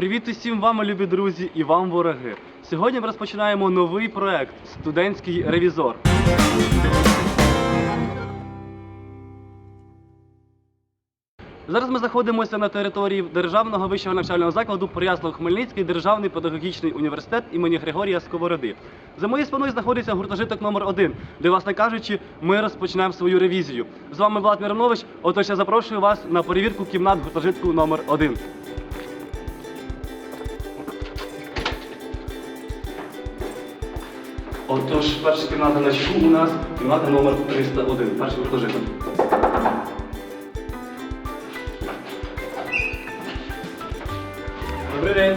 Привіт усім вам, любі друзі, і вам вороги. Сьогодні ми розпочинаємо новий проект Студентський ревізор. Зараз ми знаходимося на території Державного вищого навчального закладу Переяслав-Хмельницький державний педагогічний університет імені Григорія Сковороди. За моєю спиною знаходиться гуртожиток номер 1 де, власне кажучи, ми розпочнемо свою ревізію. З вами Влад Миронович. Отож я запрошую вас на перевірку кімнат гуртожитку номер 1 Отож, перша кімната на чеку у нас кімната номер 301, перший гуртожиток. Добрий день.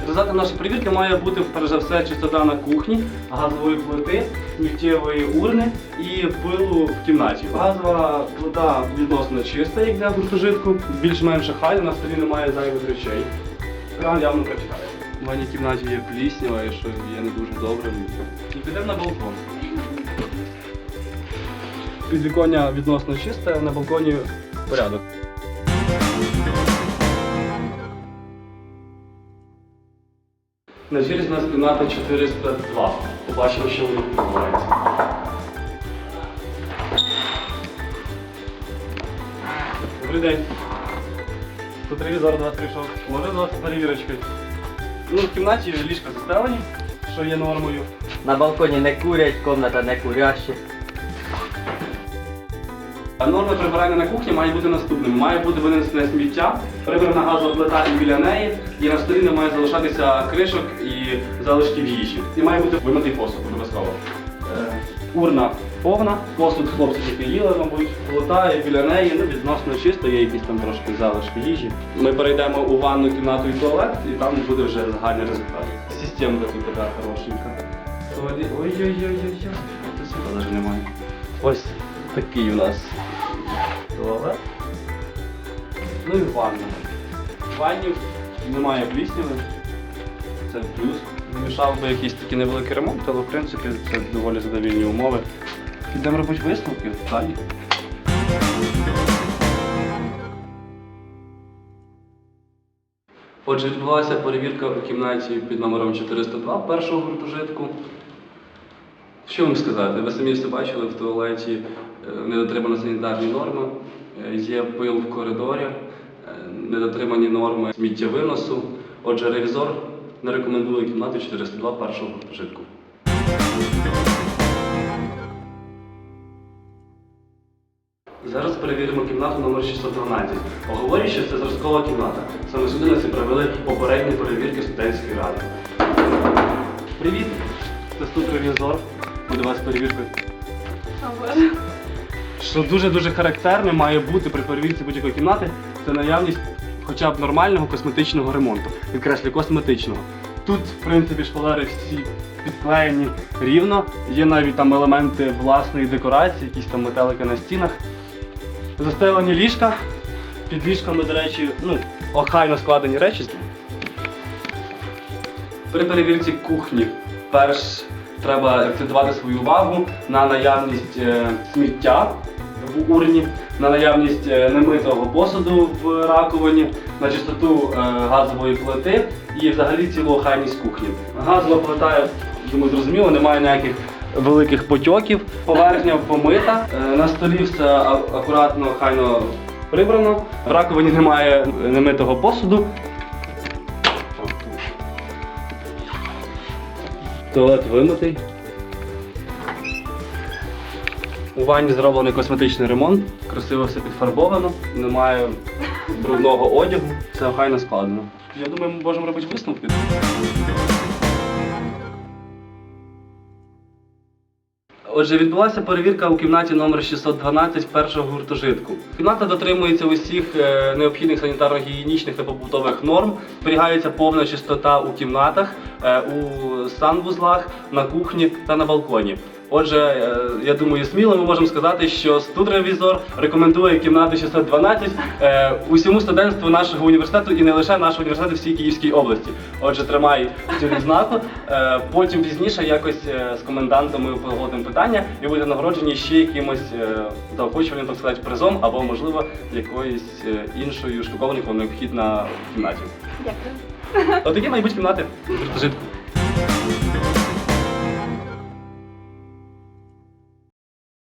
Результатом нашої перевірки має бути перш за все чистота на кухні, газової плити, сміттєвої урни і пилу в кімнаті. Газова плита відносно чиста, як для гуртожитку, більш-менш хай, на столі немає зайвих речей. Кран явно прочитає. У мене в кімнаті є пліснява, і що є не дуже добре. Підемо на балкон. Підвіконня відносно чисте, на балконі порядок. На черзі у нас кімната 402. Побачимо, що в них відбувається. Добрий день. Тут ревізор до вас прийшов. Може до вас з перевірочкою. Ну, в кімнаті ліжка застелені, що є нормою. На балконі не курять, комната не куряща. А норма прибирання на кухні має бути наступним. Має бути винесене сміття, прибрана газова плита і біля неї, і на столі не має залишатися кришок і залишків їжі. І має бути вимитий посуд обов'язково. Е, урна повна, посуд хлопці тільки їли, мабуть, плита і біля неї ну, відносно чисто, є якісь там трошки залишки їжі. Ми перейдемо у ванну кімнату і туалет, і там буде вже загальний результат. Системка тут така хорошенька. Ой-ой-ой-ой-ой, тут світла навіть немає. Ось такий у нас туалет. Ну і ванна. В ванні немає плісняви. Це плюс. Мішав би якийсь такий невеликий ремонт, але в принципі це доволі задовільні умови. Підемо робити висновки далі. Отже, відбулася перевірка у кімнаті під номером 402 першого гуртожитку. Що вам сказати? Ви самі все бачили в туалеті е, недотримано санітарні норми, е, є пил в коридорі, е, недотримані норми сміттєвиносу. Отже, ревізор не рекомендує кімнату 402 першого гуртожитку. Зараз перевіримо кімнату номер 612. Оговорюю, що це зразкова кімната. Саме сюди нас і провели попередні перевірки студентської ради. Привіт! Це тут ревізор. Буде вас перевіркою. Що дуже-дуже характерне має бути при перевірці будь-якої кімнати, це наявність хоча б нормального косметичного ремонту. Підкреслю, косметичного. Тут, в принципі, шпалери всі підклеєні рівно. Є навіть там елементи власної декорації, якісь там метелики на стінах. Застелені ліжка. Під ліжками, до речі, ну, охайно складені речі. При перевірці кухні перш треба акцентувати свою увагу на наявність е, сміття в урні, на наявність е, немитого посуду в раковині, на чистоту е, газової плити і взагалі цілу охайність кухні. Газова плита, думаю, зрозуміло, немає ніяких великих потьоків. Поверхня помита, на столі все акуратно, охайно прибрано. В раковині немає немитого посуду. Туалет вимитий. У ванні зроблений косметичний ремонт, красиво все підфарбовано, немає брудного одягу, все охайно складено. Я думаю, ми можемо робити висновки. Отже, відбулася перевірка у кімнаті номер 612 першого гуртожитку. Кімната дотримується усіх е, необхідних санітарно-гігієнічних та побутових норм. Зберігається повна чистота у кімнатах, е, у санвузлах, на кухні та на балконі. Отже, е, я думаю, сміло ми можемо сказати, що студревізор рекомендує кімнату 612 е, усьому студентству нашого університету і не лише нашого університету всій Київській області. Отже, тримай цю відзнаку. Е, Потім пізніше якось з комендантом ми погодимо питання і будете нагороджені ще якимось заохочувальним, так сказати, призом або, можливо, якоюсь іншою штуковиною, яка необхідна в кімнаті. Дякую. Отакі мають бути кімнати.